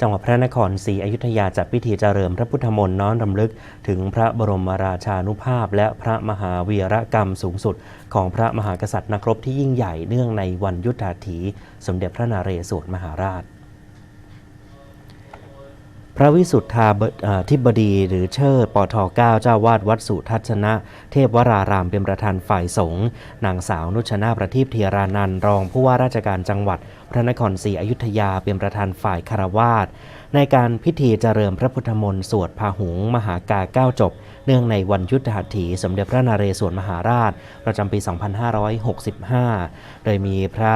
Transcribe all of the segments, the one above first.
จังหวัดพระนครศรีอยุธยาจัดพิธีเจริญพระพุทธมนต์น้อมรำลึก ถึงพระบรมราชานุภาพ และพระมหาวีรกรรมสูงสุด ของพระมหากษัตริย์นักรบที่ยิ่งใหญ่เนื่องในวันยุทธาถี สมเด็จพระนเรศวรมหาราช พระวิสุทธาบเอ่อธิบดีหรือเชิดปทเก้าเจ้าวาดวัดสุทัศนะ เทพวรารามเป็นประธานฝ่ายสงฆ์นางสาวนุชนาประทีปเทียรานันรองผู้ว่าราชการจังหวัด ระนครศรีอยุธยาเป็นประธานฝ่ายคารวาสในการพิธีเจริญพระพุทธมนต์สวดพาหุงมหากาเก้าจบ เนื่องในวันยุทธหัตถีสมเด็จพระนเรศวรมหาราช ประจำปี 2565 โดยมีพระ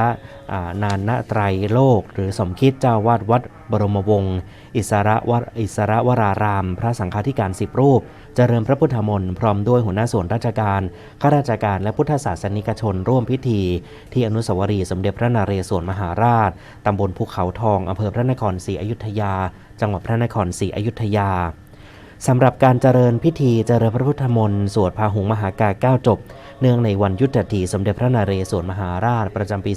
านานณไตรโลก หรือสมคิดเจ้าวาดวัดบรมวงศ์อิสระวอิสระวราราม พระสังฆาธิการสิบรูป เจริญพระพุทธมนต์พร้อมด้วยหัวหน้าส่วนราชการข้าราชการและพุทธศาสนิกชนร่วมพิธี ที่อนุสาวรีย์สมเด็จพระนเรศวรมหาราชตำบลภูเขาทอง อำเภอพระนครศรีอยุธยา จังหวัดพระนครศรีอยุธยาสำหรับการเจริญพิธีเจริญพระพุทธมนต์สวดพาหุงมหากาเก้าจบ เนื่องในวันยุทธถีสมเด็จพระนเรศวรมหาราชประจำปี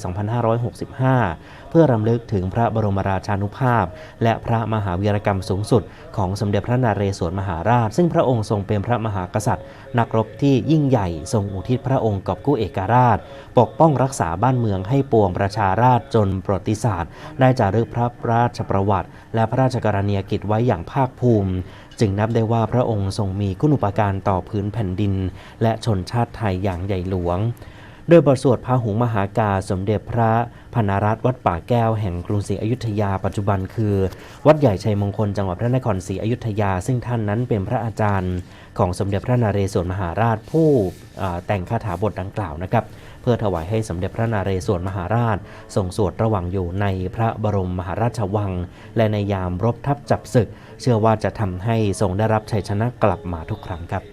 2565 เพื่อรำลึกถึงพระบรมราชานุภาพ และพระมหาวีรกรรมสูงสุด ของสมเด็จพระนเรศวรมหาราช ซึ่งพระองค์ทรงเป็นพระมหากษัตริย์ นักรบที่ยิ่งใหญ่ทรงอุทิศพระองค์กอบกู้เอกราช ปกป้องรักษาบ้านเมืองให้ปวงประชาราชจนประวัติศาสตร์ ได้จารึกพระราชประวัติ และพระราชกรณียกิจไว้อย่างภาคภูมิจึงนับได้ว่าพระองค์ทรงมีคุณูปการต่อพื้นแผ่นดิน และชนชาติไทยอย่างใหญ่หลวง ดยบทสวดพาหุงมหากาสมเด็จพระพนารัตวัดป่าแก้วแห่งกรุงศรีอยุธยาปัจจุบันคือ วัดใหญ่ชัยมงคลจังหวัดพระนครศรีอยุธยา ซึ่งท่านนั้นเป็นพระอาจารย์ ของสมเด็จพระนเรศวรมหาราชผู้แต่งคาถาบทดังกล่าวนะครับเพื่อถวายให้สมเด็จพระนเรศวรมหาราชทรงสวดระหว่างอยู่ในพระบรมมหาราชวัง และในยามรบทัพจับศึก เชื่อว่าจะทำให้ทรงได้รับชัยชนะกลับมาทุกครั้งครับ